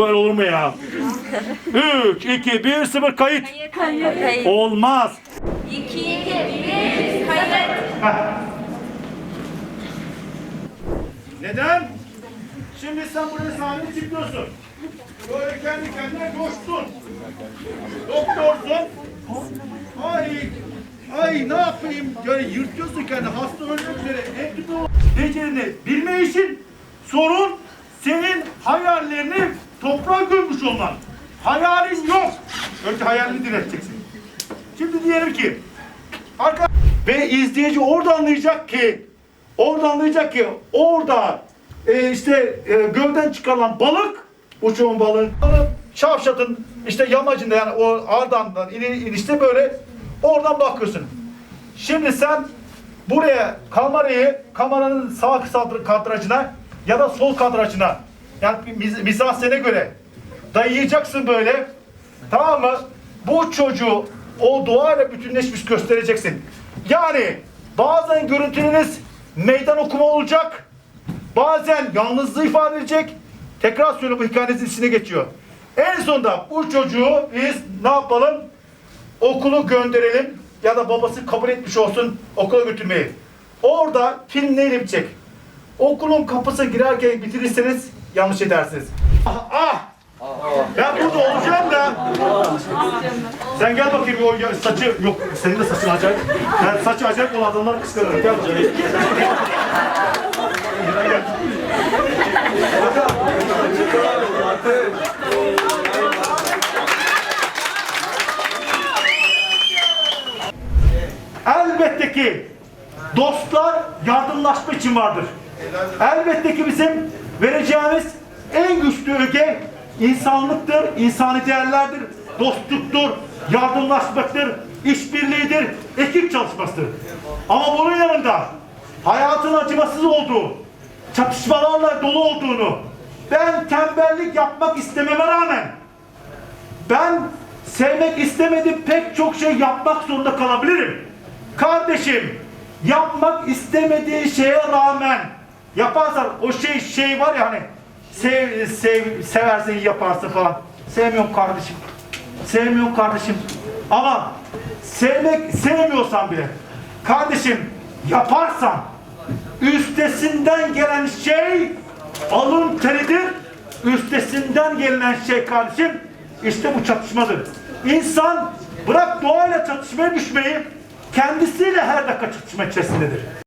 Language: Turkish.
Böyle olur mu ya? 3, 2, 1, 0 kayıt. Kayıt. Olmaz. 2, 2, 1, kayıt. Neden? Şimdi sen buraya sahne çıkıyorsun. Böyle kendi kendine coştun. Doktorsun. Ay, ay ne yapayım? Yani yırtıyorsun kendi hasta ölmek üzere. En kötü o. Becerini bilme işin sorun senin hayallerini toprağa gömmüş olman. Hayalin yok. Önce hayalini direteceksin. Şimdi diyelim ki arka ve izleyici orada anlayacak ki orada anlayacak ki orada e, işte e, gölden çıkarılan balık uçuğun balığı şavşatın işte yamacında yani o ardından in, inişte böyle oradan bakıyorsun. Şimdi sen buraya kamerayı kameranın sağ kadr- kadrajına ya da sol kadrajına yani miz, mizansene göre dayayacaksın böyle. Tamam mı? Bu çocuğu o doğayla bütünleşmiş göstereceksin. Yani bazen görüntünüz meydan okuma olacak. Bazen yalnızlığı ifade edecek. Tekrar söylüyorum bu hikayenizin içine geçiyor. En sonunda bu çocuğu biz ne yapalım? Okulu gönderelim ya da babası kabul etmiş olsun okula götürmeyi. Orada film neyle bitecek? Okulun kapısı girerken bitirirseniz yanlış edersiniz. Ah! ah! Ben burada olacağım da. Sen gel bakayım o saçı yok senin de saçın acayip. Ben saçı acayip olan adamlar kıskanırım. Gel. Elbette ki dostlar yardımlaşma için vardır. Elbette ki bizim vereceğimiz en güçlü öge insanlıktır, insani değerlerdir, dostluktur, yardımlaşmaktır, işbirliğidir, ekip çalışmasıdır. Ama bunun yanında hayatın acımasız olduğu, çatışmalarla dolu olduğunu, ben tembellik yapmak istememe rağmen ben sevmek istemediğim pek çok şey yapmak zorunda kalabilirim. Kardeşim, yapmak istemediği şeye rağmen yaparsan o şey şey var ya hani sev, sev, seversen yaparsın falan. Sevmiyorum kardeşim. Sevmiyorum kardeşim. Ama sevmek sevmiyorsan bile kardeşim yaparsan üstesinden gelen şey alın teridir. Üstesinden gelen şey kardeşim işte bu çatışmadır. İnsan bırak doğayla çatışmaya düşmeyi kendisiyle her dakika çatışma içerisindedir.